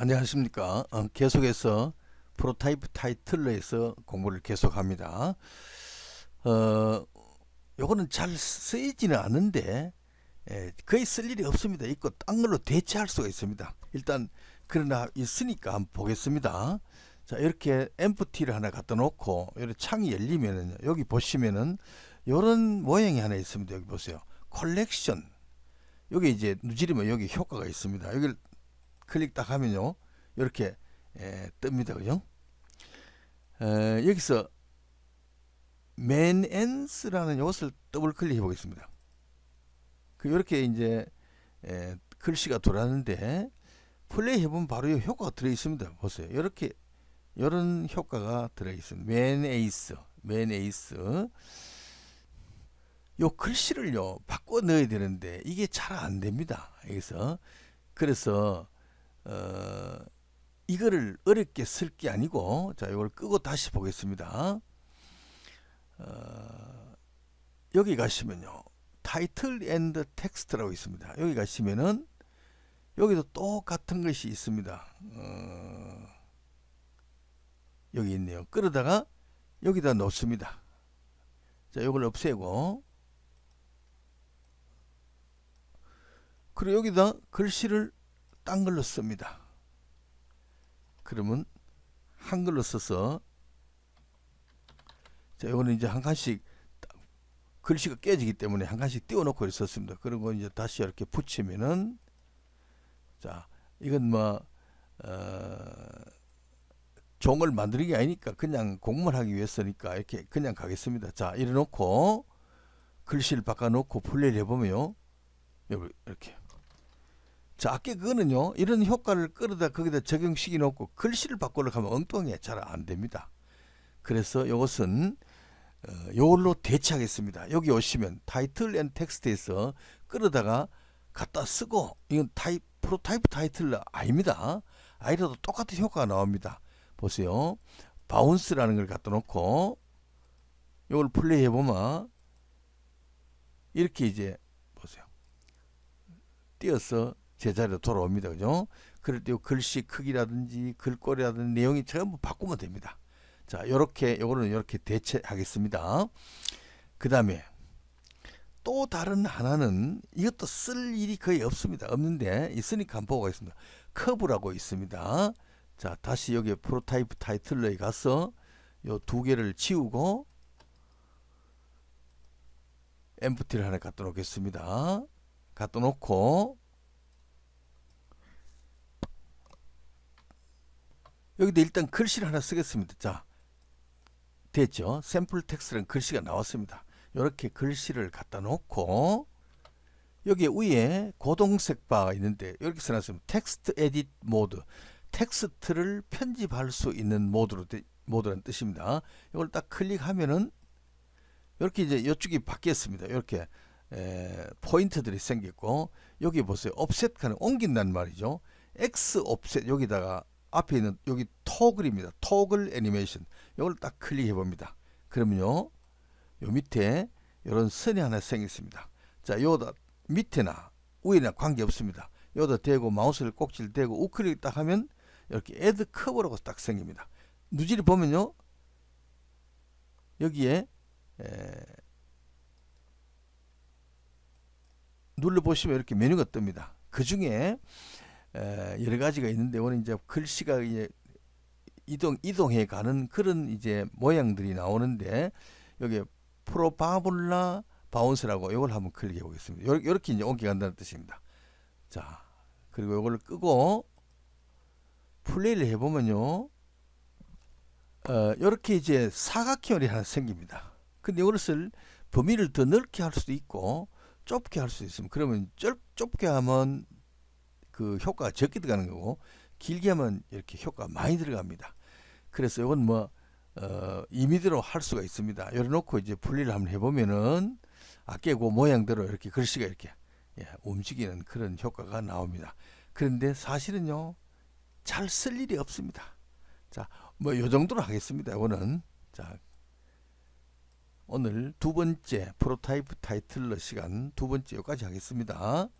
안녕하십니까. 어, 계속해서 프로타이프 타이틀러에서 공부를 계속합니다. 어, 요거는 잘 쓰이지는 않은데 예, 거의 쓸 일이 없습니다. 있고 딴 걸로 대체할 수가 있습니다. 일단 그러나 있으니까 한번 보겠습니다. 자 이렇게 엠프티를 하나 갖다 놓고 이렇게 창이 열리면은 여기 보시면은 요런 모양이 하나 있습니다. 여기 보세요. 컬렉션 여기 이제 누지르면 여기 효과가 있습니다. 여기를 클릭 딱 하면요. 이렇게 에, 뜹니다. 그죠? 에, 여기서 맨앤스라는 이것을 더블 클릭해 보겠습니다. 그 이렇게 이제 에, 글씨가 돌았는데 플레이 해보면 바로 이 효과가 들어 있습니다. 보세요. 이렇게 이런 효과가 들어 있습니다. 맨 에이스, 맨 에이스. 요 글씨를요 바꿔 넣어야 되는데 이게 잘 안 됩니다. 여기서 그래서 어, 이거를 어렵게 쓸 게 아니고 자 이걸 끄고 다시 보겠습니다. 어, 여기 가시면요 타이틀 앤드 텍스트라고 있습니다. 여기 가시면은 여기도 똑같은 것이 있습니다. 어, 여기 있네요. 끌어다가 여기다 놓습니다. 자, 이걸 없애고 그리고 여기다 글씨를 딴 걸로 씁니다. 그러면 한글로 써서 자, 이거는 이제 한 칸씩 글씨가 깨지기 때문에 한 칸씩 띄워놓고 썼습니다. 그리고 이제 다시 이렇게 붙이면은 자, 이건 뭐 어, 종을 만드는 게 아니니까 그냥 공부하기 위해서니까 이렇게 그냥 가겠습니다. 자, 이래 놓고 글씨를 바꿔놓고 플레이를 해보면요. 이렇게 자, 아까 그거는요, 이런 효과를 끌어다 거기다 적용시켜 놓고 글씨를 바꾸려고 하면 엉뚱하게 잘안 됩니다. 그래서 이것은 어, 요걸로 대체하겠습니다. 여기 오시면 타이틀 앤 텍스트에서 끌어다가 갖다 쓰고 이건 타입 프로타이프 타이틀 아닙니다. 아이라도 똑같은 효과가 나옵니다. 보세요. 바운스라는 걸 갖다 놓고 이걸 플레이 해 보면 이렇게 이제 보세요. 띄어서 제자리로 돌아옵니다. 그죠? 그럴 때 글씨 크기라든지 글꼴이라든지 내용이 전부 바꾸면 됩니다. 자, 요렇게 요거는 이렇게 대체하겠습니다. 그다음에 또 다른 하나는 이것도 쓸 일이 거의 없습니다. 없는데 있으니까 한번 보고 가겠습니다. 커브라고 있습니다. 자, 다시 여기 프로타이프 타이틀러에 가서 요 두 개를 지우고 엠프티를 하나 갖다 놓겠습니다. 갖다 놓고 여기다 일단 글씨를 하나 쓰겠습니다. 자, 됐죠? 샘플 텍스트는 글씨가 나왔습니다. 이렇게 글씨를 갖다 놓고 여기 위에 고동색 바가 있는데 이렇게 써놨습니다. 텍스트 에딧 모드. 텍스트를 편집할 수 있는 모드로 모드라는 뜻입니다. 이걸 딱 클릭하면은 이렇게 이제 이쪽이 바뀌었습니다. 이렇게 에, 포인트들이 생겼고 여기 보세요. 옵셋 칸을 옮긴다는 말이죠. X 옵셋 여기다가 앞에 있는 여기 토글입니다. 토글 애니메이션. 이걸 딱 클릭해 봅니다. 그러면요. 요 밑에 이런 선이 하나 생겼습니다. 자, 요다 밑에나 위에나 관계 없습니다. 요다 대고 마우스를 꼭지를 대고 우클릭 딱 하면 이렇게 애드 커버라고 딱 생깁니다. 누지를 보면요. 여기에 에, 눌러 보시면 이렇게 메뉴가 뜹니다. 그 중에 에, 여러 가지가 있는데 오늘 이제 글씨가 이제 이동 이동해 가는 그런 이제 모양들이 나오는데 여기 프로바블라 바운스라고 이걸 한번 클릭해 보겠습니다. 요- 요렇게 이제 옮겨 간다는 뜻입니다. 자, 그리고 이걸 끄고 플레이를 해 보면요. 어, 요렇게 이제 사각형이 하나 생깁니다. 근데 이것을 범위를 더 넓게 할 수도 있고 좁게 할 수 있습니다. 그러면 좁, 좁게 하면 그 효과가 적게 들어가는 거고 길게 하면 이렇게 효과가 많이 들어갑니다. 그래서 이건 뭐 어, 임의대로 할 수가 있습니다. 열어놓고 이제 분리를 한번 해보면은 그 모양대로 이렇게 글씨가 이렇게 예, 움직이는 그런 효과가 나옵니다. 그런데 사실은요 잘 쓸 일이 없습니다. 자, 뭐 요 정도로 하겠습니다. 이거는 자 오늘 두 번째 프로타이프 타이틀러 시간 두 번째 여기까지 하겠습니다.